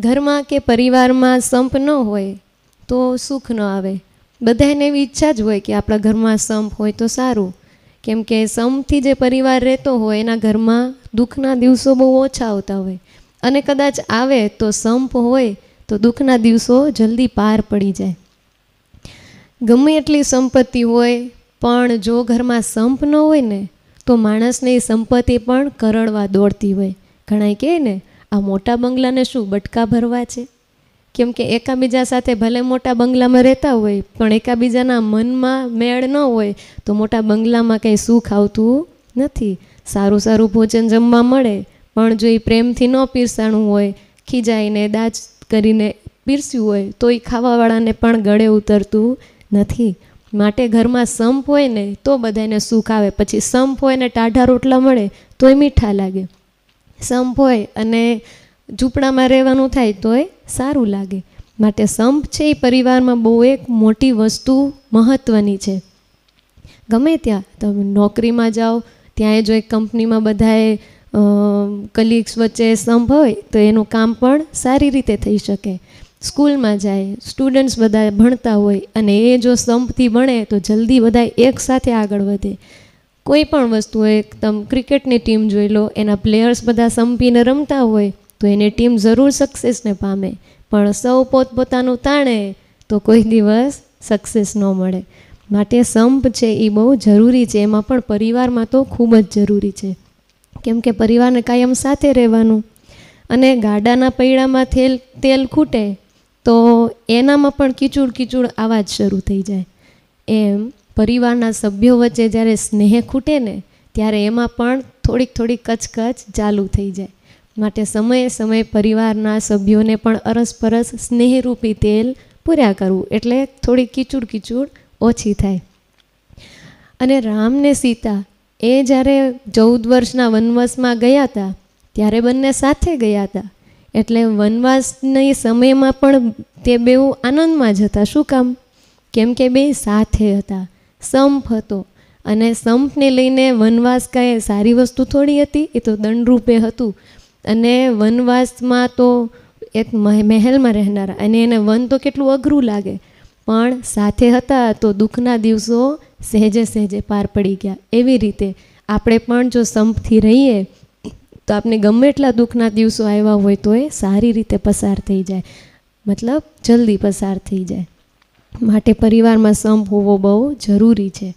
ઘરમાં કે પરિવારમાં સંપ ન હોય તો સુખ ન આવે. બધાને એવી ઈચ્છા જ હોય કે આપણા ઘરમાં સંપ હોય તો સારું. કેમ કે સંપથી જે પરિવાર રહેતો હોય એના ઘરમાં દુઃખના દિવસો બહુ ઓછા આવતા હોય. અને કદાચ આવે તો સંપ હોય તો દુઃખના દિવસો જલ્દી પાર પડી જાય. ગમે એટલી સંપત્તિ હોય, પણ જો ઘરમાં સંપ ન હોય ને, તો માણસને એ સંપત્તિ પણ કરડવા દોડતી હોય. ઘણા કહે ને આ મોટા બંગલાને શું, બટકા ભરવા છે? કેમ કે એકાબીજા સાથે ભલે મોટા બંગલામાં રહેતા હોય, પણ એકાબીજાના મનમાં મેળ ન હોય, તો મોટા બંગલામાં કંઈ સુખ આવતું નથી. સારું સારું ભોજન જમવા મળે, પણ જો એ પ્રેમથી ન પીરસાણું હોય, ખીજાઈને દાજ કરીને પીરસ્યું હોય તો એ ખાવાવાળાને પણ ગળે ઉતરતું નથી. માટે ઘરમાં સંપ હોય ને, તો બધાને સુખ આવે. પછી સંપ હોય ને ટાઢા રોટલા મળે, તોય મીઠા લાગે. સંપ હોય અને ઝૂંપડામાં રહેવાનું થાય તોય સારું લાગે. માટે સંપ છે એ પરિવારમાં બહુ એક મોટી વસ્તુ મહત્ત્વની છે. ગમે ત્યાં તમે નોકરીમાં જાઓ, ત્યાં જો એક કંપનીમાં બધાએ કલીગ્સ વચ્ચે સંપ હોય, તો એનું કામ પણ સારી રીતે થઈ શકે. સ્કૂલમાં જાય સ્ટુડન્ટ્સ બધા ભણતા હોય અને એ જો સંપથી ભણે તો જલ્દી બધા એકસાથે આગળ વધે. કોઈ પણ વસ્તુ હોય તમે ક્રિકેટની ટીમ જોઈ લો, એના પ્લેયર્સ બધા સંપીને રમતા હોય, તો એની ટીમ જરૂર સક્સેસને પામે. પણ સૌ પોતપોતાનું તાણે, તો કોઈ દિવસ સક્સેસ ન મળે. માટે સંપ છે એ બહુ જરૂરી છે. એમાં પણ પરિવારમાં તો ખૂબ જ જરૂરી છે. કેમ કે પરિવારને કાયમ સાથે રહેવાનું અને ગાડાના પૈડામાં તેલ તેલ ખૂટે, તો એનામાં પણ કીચુડ કીચુડ આવાજ શરૂ થઈ જાય. એમ પરિવારના સભ્યો વચ્ચે જ્યારે સ્નેહ ખૂટે ને, ત્યારે એમાં પણ થોડીક થોડીક કચકચ ચાલુ થઈ જાય. માટે સમયે સમયે પરિવારના સભ્યોને પણ અરસપરસ સ્નેહરૂપી તેલ પૂર્યા કરવું એટલે થોડી કીચુડ કીચુડ ઓછી થાય. અને રામને સીતા એ જ્યારે ચૌદ વર્ષના વનવાસમાં ગયા હતા, ત્યારે બંને સાથે ગયા હતા. એટલે વનવાસની સમયમાં પણ તે બેઉ આનંદમાં જ હતા. શું કામ? કેમ કે બે સાથે હતા. સંપ હતો. અને સંપને લઈને વનવાસ કાંઈ સારી વસ્તુ થોડી હતી? એ તો દંડરૂપે હતું. અને વનવાસમાં તો એક મહ- મહેલમાં રહેનારા. અને એને વન તો કેટલું અઘરું લાગે. પણ સાથે હતા તો દુઃખના દિવસો સહેજે સહેજે પાર પડી ગયા. એવી રીતે આપણે પણ જો સંપથી રહીએ, તો આપણે ગમે એટલા દુઃખના દિવસો આવ્યા હોય તો એ સારી રીતે પસાર થઈ જાય. મતલબ જલ્દી પસાર થઈ જાય. માટે પરિવારમાં સંપ હોવો બહુ જરૂરી છે.